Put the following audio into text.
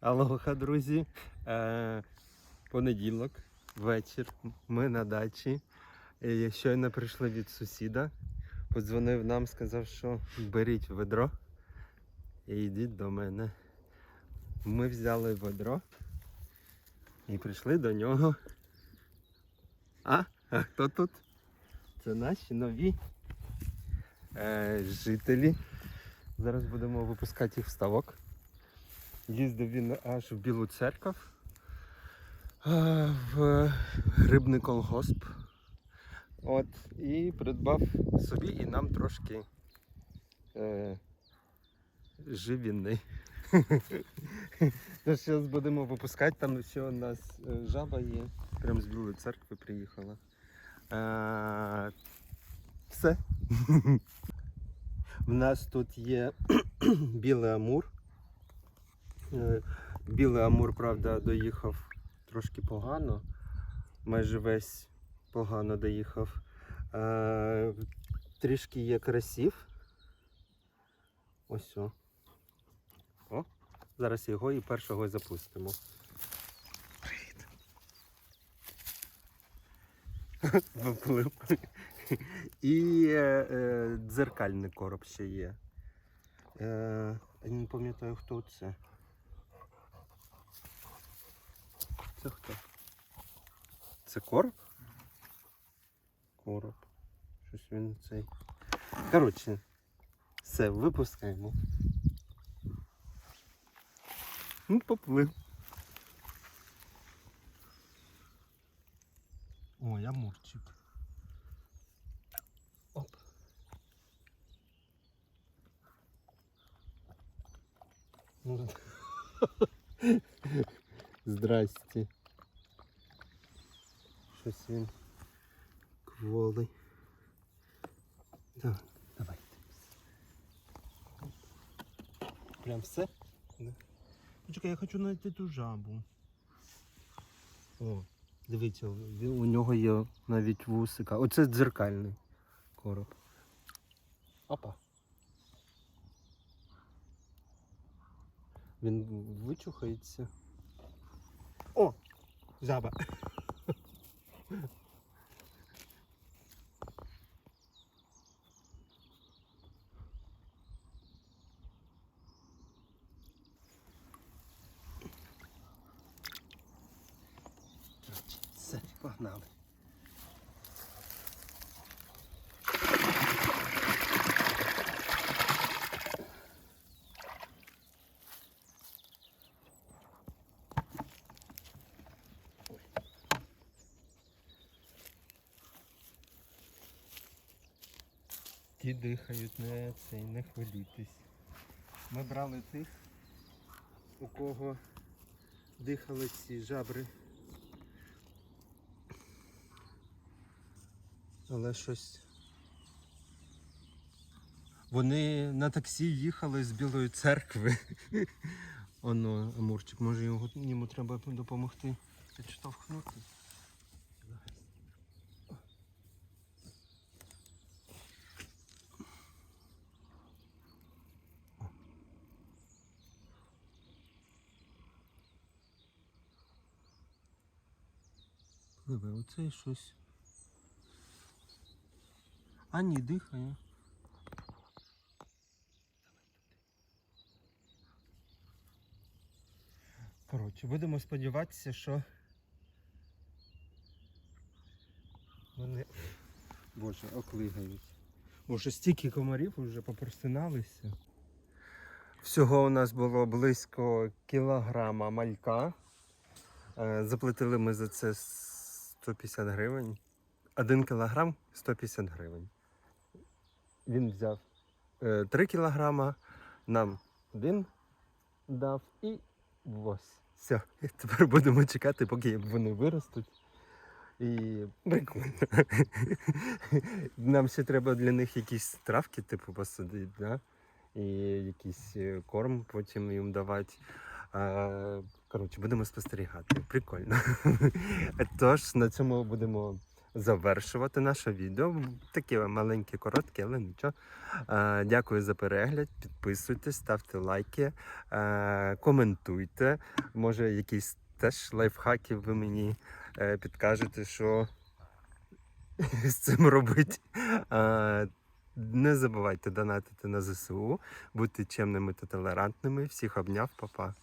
Алоха, друзі. Е, понеділок, вечір. Ми на дачі. Е, Щойно прийшли від сусіда. Подзвонив нам, сказав, що беріть ведро і йдіть до мене. Ми взяли ведро і прийшли до нього. А? А хто тут? Це наші нові е, жителі. Зараз будемо випускати їх в ставок. Їздив він аж в Білу церков, в грибний колгосп. От, і придбав собі і нам трошки е, живіни. Зараз будемо випускати, там ще у нас е, жаба є. Прямо з Білої церкви приїхала. Е, все. В нас тут є білий амур. Е, Білий амур, правда, доїхав трошки погано. Майже весь погано доїхав. Е, Трішки є красів. Ось о. О, зараз його і першого запустимо. Привіт. Виплив. І е, е, дзеркальний короб ще є. Е, я не пам'ятаю, хто це. Це хто? Це короб? Короб. Щось він цей. Коротше, все, випускаємо. Ну, поплив. О, я мурчик. Оп. Ну, Здрасте. Щось він кволий. Так, давайте. Прям все? Да. Почекай, я хочу знайти ту жабу. О, дивіться, у нього є навіть вусика. Оце дзеркальний короб. Опа. Він вичухається. О! Жаба. Все, погнали. Ті дихають, не цей, не хвилюйтесь. Ми брали тих, у кого дихали ці жабри. Але щось. Вони на таксі їхали з Білої церкви. Оно, Амурчик, може його, йому треба допомогти підштовхнути. Пливе, оце щось. А ні, дихає. Коротше, будемо сподіватися, що вони Боже, оклигають. Боже, стільки комарів вже попростиналися. Всього у нас було близько кілограма малька. Е, Заплатили ми за це 150 гривень. Один кілограм 150 гривень. Він взяв 3 кілограма, нам один дав і ось. Все. Тепер будемо чекати, поки вони виростуть. І прикольно. Нам ще треба для них якісь травки, типу, посадити, да? і якийсь е, корм потім їм давати. А, коротше, будемо спостерігати. Прикольно. Тож на цьому будемо завершувати наше відео. Таке маленьке, коротке, але нічого. Е, Дякую за перегляд. Підписуйтесь, ставте лайки, е, коментуйте. Може, якісь теж лайфхаки ви мені е, підкажете, що з цим робити. Е, Не забувайте донатити на ЗСУ, бути чемними та толерантними. Всіх обняв, па-па.